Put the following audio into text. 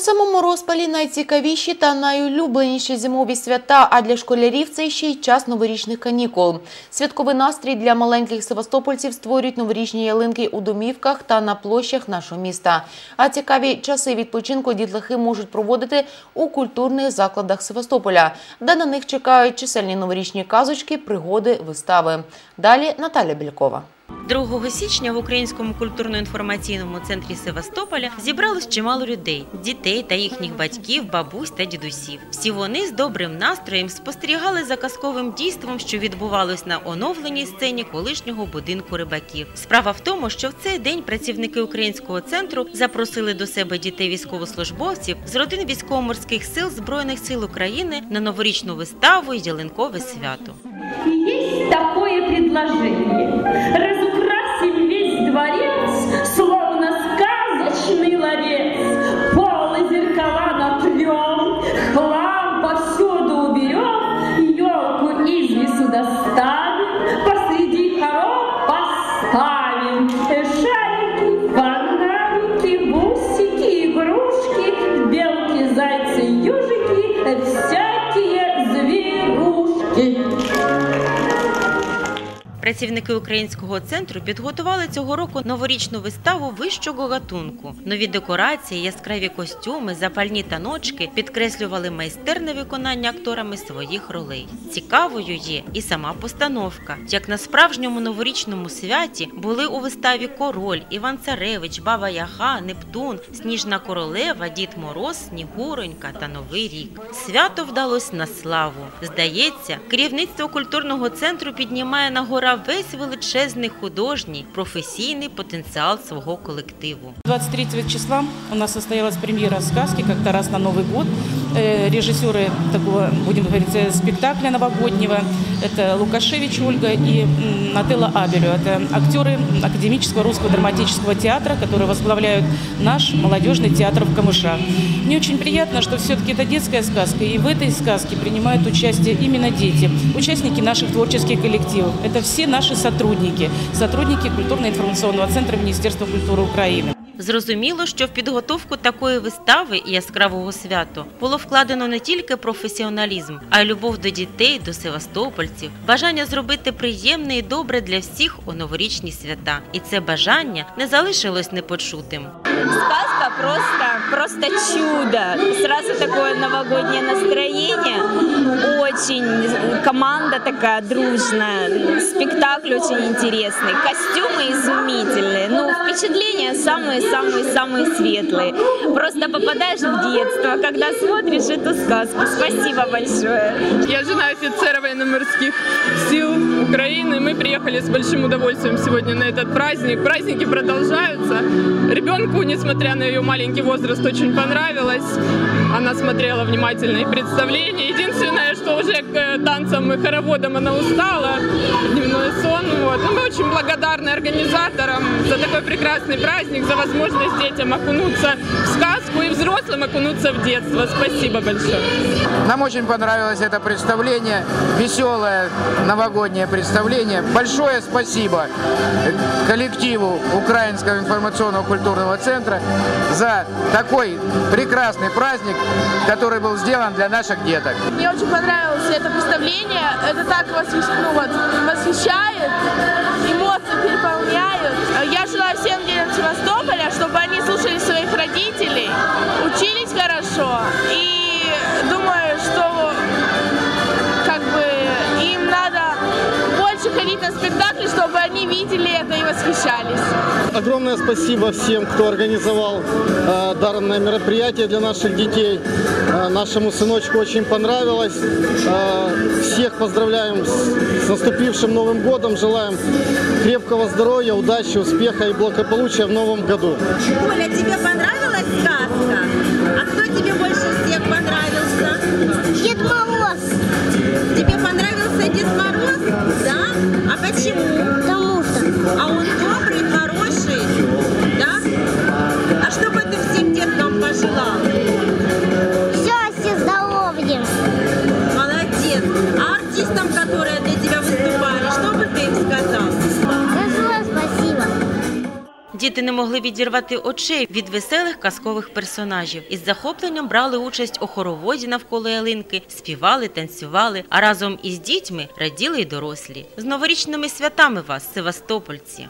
У самому розпалі найцікавіші та найулюбленіші зимові свята, а для школярів це ще й час новорічних канікул. Святковий настрій для маленьких севастопольців створюють новорічні ялинки у домівках та на площах нашого міста. А цікаві часи відпочинку дітлахи можуть проводити у культурних закладах Севастополя, де на них чекають чисельні новорічні казочки, пригоди, вистави. Далі Наталя Бількова. 2 січня в Українському культурно-інформаційному центрі Севастополя зібралось чимало людей дітей та їхніх батьків, бабусь та дідусів. Всі вони з добрим настроєм спостерігали за казковим дійством, що відбувалось на оновленій сцені колишнього будинку рибаків. Справа в тому, що в цей день працівники українського центру запросили до себе дітей військовослужбовців з родин військово-морських сил збройних сил України на новорічну виставу і ялинкове свято. Предложение. Разукрасим весь дворец, словно сказочный ларец. Полы зеркала натрем, хлам повсюду уберем, елку из лесу доставим, посреди хоров поставим. Шарики, фонарики, бусики, игрушки, белки, зайцы, ежики, всякие зверушки. Працівники українського центру підготували цього року новорічну виставу вищого гатунку. Нові декорації, яскраві костюми, запальні таночки підкреслювали майстерне виконання акторами своїх ролей. Цікавою є і сама постановка. Як на справжньому новорічному святі були у виставі Король, Іван Царевич, Баба Яга, Нептун, Сніжна Королева, Дід Мороз, Снігуронька та Новий рік. Свято вдалось на славу. Здається, керівництво культурного центру піднімає на гора весь величезний художній професійний потенціал свого колективу. 23 числа у нас состоялась прем'єра сказки как Тарас на Новий год». Э, Режиссеры такого, будем говорить, э, спектакля новогоднего – это Лукашевич Ольга и Нателла Абелю. Это актеры Академического русского драматического театра, которые возглавляют наш молодежный театр в Камышах. Мне очень приятно, что все-таки это детская сказка, и в этой сказке принимают участие именно дети, участники наших творческих коллективов. Это все наши сотрудники, сотрудники культурно-информационного центра Министерства культуры Украины. Зрозуміло, що в підготовку такої вистави і яскравого свято було вкладено не тільки професіоналізм, а й любов до дітей, до севастопольців, бажання зробити приємне і добре для всіх у новорічні свята. І це бажання не залишилось непочутим. сказка просто, просто чудо. Сразу такое новогоднее настроение. Очень команда такая дружная. Спектакль очень интересный. Костюмы изумительные. Ну, впечатления Самые-самые-самые светлые. Просто попадаешь в детство, когда смотришь эту сказку. Спасибо большое. Я жена офицера военно-морских сил Украины. Мы приехали с большим удовольствием сегодня на этот праздник. Праздники продолжаются. Ребенку, несмотря на ее маленький возраст, очень понравилось. Она смотрела внимательно и представление. Единственное, что уже к э, танцам и хороводам она устала. Дневной сон. Вот. Но мы очень благодарны организаторам за такой прекрасный праздник, за возможность детям окунуться в сказку и взрослым окунуться в детство. Спасибо большое. Нам очень понравилось это представление, веселое новогоднее представление. Большое спасибо коллективу Украинского информационного культурного центра за такой прекрасный праздник, который был сделан для наших деток. Мне очень понравилось это представление. Это так восхищ... ну, вот, восхищает, переполняют. Я желаю всем детям Севастополя, чтобы они слушали своих родителей, учились хорошо. И думаю, что как бы им надо больше ходить на спектакли, чтобы они видели это и восхищались. Огромное спасибо всем, кто организовал э, данное мероприятие для наших детей. Э, нашему сыночку очень понравилось. Э, всех поздравляем с, с наступившим Новым годом. Желаем крепкого здоровья, удачи, успеха и благополучия в новом году. Оля, тебе понравилась сказка? А кто тебе больше всех понравился? Дед Мороз. Тебе понравился Дед Мороз? Да? А почему? Діти не могли відірвати очей від веселих казкових персонажів. Із захопленням брали участь у хороводі навколо ялинки, співали, танцювали, а разом із дітьми раділи й дорослі. З новорічними святами вас, севастопольці!